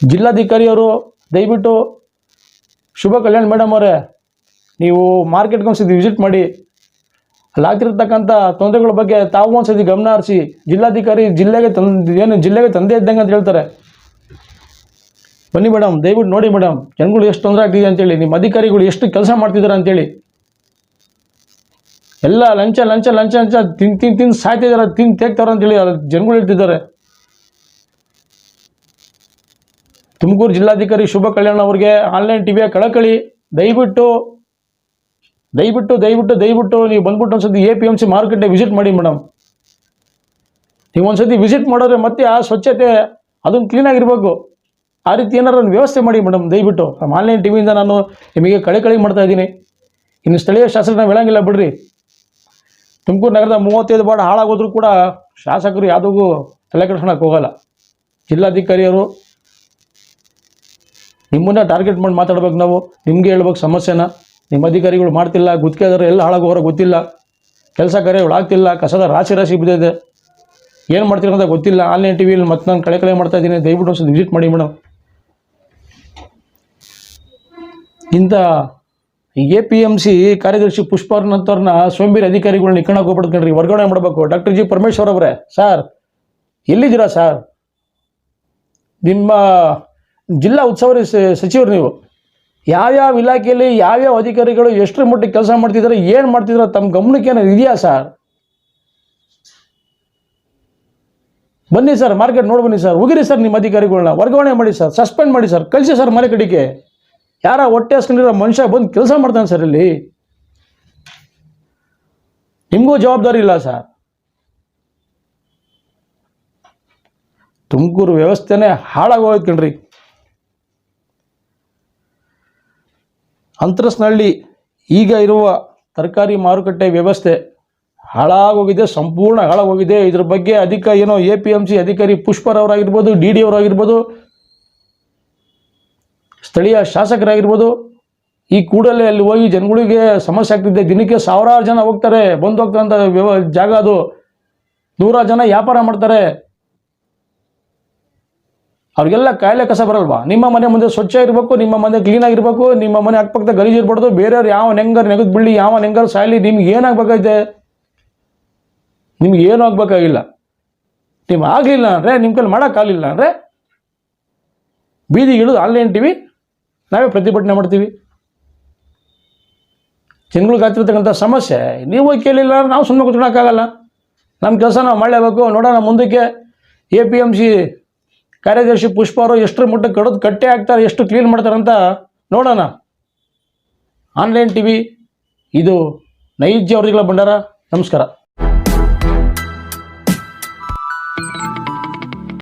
ಜಿಲ್ಲಾಧಿಕಾರಿಯವರು ದಯವಿಟ್ಟು ಶುಭ ಕಲ್ಯಾಣ್ ಮೇಡಮ್ ಅವರೇ, ನೀವು ಮಾರ್ಕೆಟ್ಗೆ ಒಂದ್ಸತಿ ವಿಸಿಟ್ ಮಾಡಿ. ಅಲ್ಲಿ ಆಗ್ತಿರ್ತಕ್ಕಂಥ ತೊಂದರೆಗಳ ಬಗ್ಗೆ ತಾವು ಒಂದ್ಸತಿ ಗಮನ ಹರಿಸಿ, ಜಿಲ್ಲಾಧಿಕಾರಿ ಜಿಲ್ಲೆಗೆ ತಂದು, ಏನು ಜಿಲ್ಲೆಗೆ ತಂದೆ ಇದ್ದಂಗೆ ಅಂತ ಹೇಳ್ತಾರೆ. ಬನ್ನಿ ಮೇಡಮ್, ದಯವಿಟ್ಟು ನೋಡಿ ಮೇಡಮ್, ಜನಗಳು ಎಷ್ಟು ತೊಂದರೆ ಆಗ್ತಿದೆ ಅಂತೇಳಿ, ನಿಮ್ಮ ಅಧಿಕಾರಿಗಳು ಎಷ್ಟು ಕೆಲಸ ಮಾಡ್ತಿದ್ದಾರೆ ಅಂತೇಳಿ. ಎಲ್ಲ ಲಂಚ ಲಂಚ ಲಂಚ ಲಂಚ, ತಿನ್ ತಿನ್ ತಿನ್ ಸಾಯ್ತಿದ್ದಾರೆ ತಿನ್ ತೇಗ್ತಾರೆ ಅಂತೇಳಿ ಜನಗಳು ಹೇಳ್ತಿದ್ದಾರೆ. ತುಮಕೂರು ಜಿಲ್ಲಾಧಿಕಾರಿ ಶುಭ ಕಲ್ಯಾಣ್ ಅವ್ರಿಗೆ ಆನ್ಲೈನ್ ಟಿವಿಯ ಕಳಕಳಿ. ದಯವಿಟ್ಟು ದಯವಿಟ್ಟು ದಯವಿಟ್ಟು ದಯವಿಟ್ಟು ನೀವು ಬಂದ್ಬಿಟ್ಟು ಒಂದ್ಸತಿ ಎ ಪಿ ಎಂ ಸಿ ಮಾರುಕಟ್ಟೆ ವಿಸಿಟ್ ಮಾಡಿ ಮೇಡಮ್ ನೀವು ಒಂದ್ಸತಿ ವಿಸಿಟ್ ಮಾಡಿದ್ರೆ ಮತ್ತೆ ಆ ಸ್ವಚ್ಛತೆ ಅದನ್ನು ಕ್ಲೀನಾಗಿರ್ಬೇಕು ಆ ರೀತಿ ಏನಾರು ವ್ಯವಸ್ಥೆ ಮಾಡಿ ಮೇಡಮ್ ದಯವಿಟ್ಟು. ನಮ್ಮ ಆನ್ಲೈನ್ ಟಿವಿಯಿಂದ ನಾನು ನಿಮಗೆ ಕಳೆ ಮಾಡ್ತಾ ಇದ್ದೀನಿ. ಇನ್ನು ಸ್ಥಳೀಯ ಶಾಸಕರ ನಾವು ಹೇಳಂಗಿಲ್ಲ ಬಿಡ್ರಿ. ತುಮಕೂರು ನಗರದ ಮೂವತ್ತೈದು ಬಾರ್ಡ್ ಹಾಳಾಗೋದ್ರೂ ಕೂಡ ಶಾಸಕರು ಯಾವುದಕ್ಕೂ ತಲೆ ಕೆಡ್ಸ್ಕೊಳಕ್ಕೆ ಹೋಗಲ್ಲ. ಜಿಲ್ಲಾಧಿಕಾರಿಯವರು ನಿಮ್ಮನ್ನ ಟಾರ್ಗೆಟ್ ಮಾಡಿ ಮಾತಾಡ್ಬೇಕು ನಾವು. ನಿಮಗೆ ಹೇಳ್ಬೇಕು ಸಮಸ್ಯೆನ. ನಿಮ್ಮ ಅಧಿಕಾರಿಗಳು ಮಾಡ್ತಿಲ್ಲ ಗುತ್ತಿಗೆದಾರ ಎಲ್ಲ ಹಾಳಾಗೋರೋ ಗೊತ್ತಿಲ್ಲ. ಕೆಲಸ ಕಾರ್ಯಗಳು ಆಗ್ತಿಲ್ಲ, ಕಸದ ರಾಶಿ ರಾಶಿ ಬಿದ್ದಿದೆ. ಏನು ಮಾಡ್ತೀರ ಅಂತ ಗೊತ್ತಿಲ್ಲ. ಆನ್ಲೈನ್ ಟಿ ವಿಯಲ್ಲಿ ಮತ್ತೆ ನಾನು ಕಳೆ ಕಳೆ ಮಾಡ್ತಾ ಇದ್ದೀನಿ. ದಯವಿಟ್ಟು ಒಂದು ವಿಸಿಟ್ ಮಾಡಿ ಮೇಡಮ್ ಇಂಥ ಎ ಪಿ ಎಂ ಸಿ ಕಾರ್ಯದರ್ಶಿ ಪುಷ್ಪರ್ನಂತವ್ರನ್ನ ಸೋಂಬೇರಿ ಅಧಿಕಾರಿಗಳನ್ನ ಇಕ್ಕಣಕ್ಕೆ ಹೋಗ್ಬಿಡ್ತು ವರ್ಗಾವಣೆ ಮಾಡಬೇಕು. ಡಾಕ್ಟರ್ ಜಿ ಪರಮೇಶ್ವರ್ ಅವರೇ. ಸರ್ ಎಲ್ಲಿದ್ದೀರಾ ಸರ್ ನಿಮ್ಮ ಜಿಲ್ಲಾ ಉತ್ಸವರಿ ಸಚಿವರು ನೀವು. ಯಾವ್ಯಾವ ಇಲಾಖೆಯಲ್ಲಿ ಯಾವ್ಯಾವ ಅಧಿಕಾರಿಗಳು ಎಷ್ಟರ ಮಟ್ಟಿಗೆ ಕೆಲಸ ಮಾಡ್ತಿದ್ದಾರೆ, ಏನು ಮಾಡ್ತಿದ್ರು ತಮ್ಮ ಗಮನಕ್ಕೆ ಏನಾದ್ರು ಇದೆಯಾ ಸರ್? ಬನ್ನಿ ಸರ್, ಮಾರ್ಕೆಟ್ ನೋಡಿ ಬನ್ನಿ ಸರ್. ಉಗಿರಿ ಸರ್ ನಿಮ್ಮ ಅಧಿಕಾರಿಗಳನ್ನ ವರ್ಗಾವಣೆ ಮಾಡಿ ಸರ್, ಸಸ್ಪೆಂಡ್ ಮಾಡಿ ಸರ್. ಕಳಿಸಿ ಸರ್ ಮನೆ ಕಡೆಗೆ. ಯಾರ ಹೊಟ್ಟೆ ಹಾಸ್ಕೊಂಡಿರೋ ಮನುಷ್ಯ ಬಂದು ಕೆಲಸ ಮಾಡ್ತಾನೆ ಸರ್ ಇಲ್ಲಿ. ನಿಮಗೂ ಜವಾಬ್ದಾರಿ ಇಲ್ಲ ಸರ್. ತುಮಕೂರು ವ್ಯವಸ್ಥೆನೇ ಹಾಳಾಗೋಯ್ತು ಕಣ್ರಿ. ಅಂತರಸ್ನಹಳ್ಳಿ ಈಗ ಇರುವ ತರಕಾರಿ ಮಾರುಕಟ್ಟೆ ವ್ಯವಸ್ಥೆ ಹಾಳಾಗೋಗಿದೆ, ಸಂಪೂರ್ಣ ಹಾಳಾಗೋಗಿದೆ. ಇದ್ರ ಬಗ್ಗೆ ಅಧಿಕ ಏನೋ ಎ ಪಿ ಎಂ ಸಿ ಅಧಿಕಾರಿ ಪುಷ್ಪರವರಾಗಿರ್ಬೋದು ಡಿ ಡಿ ಅವರಾಗಿರ್ಬೋದು, ಸ್ಥಳೀಯ ಶಾಸಕರಾಗಿರ್ಬೋದು, ಈ ಕೂಡಲೇ ಅಲ್ಲಿ ಹೋಗಿ ಜನಗಳಿಗೆ ಸಮಸ್ಯೆ ಆಗ್ತಿದೆ. ದಿನಕ್ಕೆ ಸಾವಿರಾರು ಜನ ಹೋಗ್ತಾರೆ, ಬಂದು ಹೋಗ್ತಕ್ಕಂಥ ವ್ಯವ ಜಾಗ ಅದು. ನೂರಾರು ಜನ ವ್ಯಾಪಾರ ಮಾಡ್ತಾರೆ. ಅವ್ರಿಗೆಲ್ಲ ಕಾಯಿಲೆ ಕಸ ಬರಲ್ವಾ? ನಿಮ್ಮ ಮನೆ ಮುಂದೆ ಸ್ವಚ್ಛ ಇರಬೇಕು, ನಿಮ್ಮ ಮನೆ ಕ್ಲೀನ್ ಆಗಿರಬೇಕು, ನಿಮ್ಮ ಮನೆ ಅಕ್ಕಪಕ್ಕದ ಗಲೀಜು ಇರಬಾರ್ದು, ಬೇರೆಯವ್ರು ಯಾವ ನೆಂಗಾರು ನೆಗದು ಬಿಳಿ ಯಾವ ನೆಂಗಾರು ಸಾಯಲಿ, ನಿಮ್ಗೆ ಏನಾಗಬೇಕಾಗಿದೆ ನಿಮ್ಗೆ ಏನೂ ಆಗಬೇಕಾಗಿಲ್ಲ. ನೀವು ಆಗಲಿಲ್ಲ ಅಂದರೆ ನಿಮ್ಮ ಕೈಲಿ ಮಾಡೋಕ್ಕಾಗಲಿಲ್ಲ ಅಂದರೆ ಬೀದಿಗೆ ಇಳಿದು ಆನ್ಲೈನ್ ಟಿವಿ ನಾವೇ ಪ್ರತಿಭಟನೆ ಮಾಡ್ತೀವಿ. ಜನಗಳಿಗೆ ಆಗ್ತಿರ್ತಕ್ಕಂಥ ಸಮಸ್ಯೆ, ನೀವು ಕೇಳಿಲ್ಲ ನಾವು ಸುಮ್ಮನೆ ಕೂತ್ಕೊಳಕ್ಕಾಗಲ್ಲ. ನಮ್ಮ ಕೆಲಸ ನಾವು ಮಾಡಲೇಬೇಕು, ನೋಡೋಣ ಮುಂದಕ್ಕೆ ಎ ಪಿ ಎಂ ಸಿ ಕಾರ್ಯದರ್ಶಿ ಪುಷ್ಪ ಅವರು ಎಷ್ಟರ ಮಟ್ಟಕ್ಕೆ ಕಡೋದು ಕಟ್ಟೆ ಹಾಕ್ತಾರೆ, ಎಷ್ಟು ಕ್ಲೀನ್ ಮಾಡ್ತಾರಂತ ನೋಡೋಣ. ಆನ್ಲೈನ್ ಟಿ ವಿ ಇದು ನೈಜ ಭಂಡಾರ. ಬಂಡಾರ ನಮಸ್ಕಾರ.